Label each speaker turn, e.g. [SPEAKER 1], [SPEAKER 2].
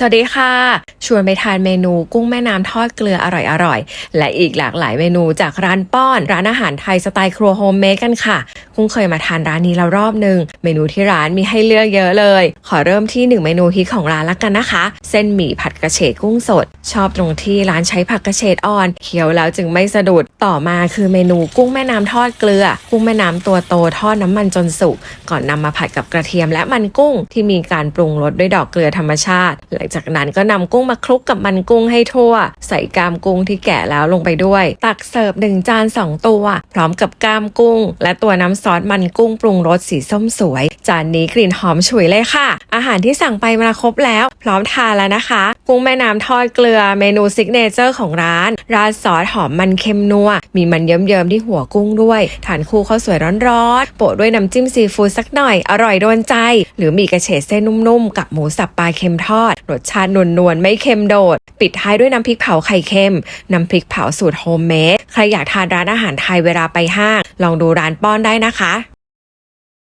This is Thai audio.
[SPEAKER 1] สวัสดีค่ะ ชวนไปทานเมนูกุ้งแม่น้ำทอดเกลืออร่อยๆ และอีกหลากหลายเมนูจากร้านป้อน ร้านอาหารไทยสไตล์ครัวโฮมเมดกันค่ะ กุ้งเคยมาทานร้านนี้แล้วรอบหนึ่งเมนูที่ร้านมีให้เลือกเยอะเลย ขอเริ่มที่หนึ่งเมนูฮิตของร้านละกันนะคะ เส้นหมี่ผัดกระเฉดกุ้งสด ชอบตรงที่ร้านใช้ผักกระเฉดอ่อนเคี้ยวแล้วจึงไม่สะดุดต่อมาคือเมนูกุ้งแม่น้ำทอดเกลือ กุ้งแม่น้ำตัวโตทอดน้ำมันจนสุกก่อนนำมาผัดกับกระเทียมและมันกุ้งที่มีการปรุงรสด้วยดอกเกลือธรรมชาติหลังจากนั้นก็นำกุ้งมาคลุกกับมันกุ้งให้ทั่ว ใส่กามกุ้งที่แกะแล้วลงไปด้วย ตักเสิร์ฟหนึ่งจานสองตัว พร้อมกับกามกุ้ง และตัวน้ำซอสมันกุ้งปรุงรสสีส้มสวย จานนี้กลิ่นหอมฉุยเลยค่ะ อาหารที่สั่งไปมาครบแล้ว พร้อมทานแล้วนะคะ กุ้งแม่น้ำทอดเกลือเมนูซิกเนเจอร์ของร้าน ราดซอสหอมมันเค็มนัว มีมันเยิ้มๆที่หัวกุ้งด้วยทานคู่ข้าวสวยร้อนๆ โปะด้วยน้ำจิ้มซีฟู้ดสักหน่อย อร่อยโดนใจ หรือมีกระเฉดเส้นนุ่มๆ กับหมูสับปลาเค็มทอด รสชาตินวลๆ ไม่เค็มโดด ปิดท้ายด้วยน้ำพริกเผาไข่เค็ม น้ำพริกเผาสูตรโฮมเมด ใครอยากทานร้านอาหารไทยเวลาไปห้าง ลองดูร้านป้อนได้นะคะ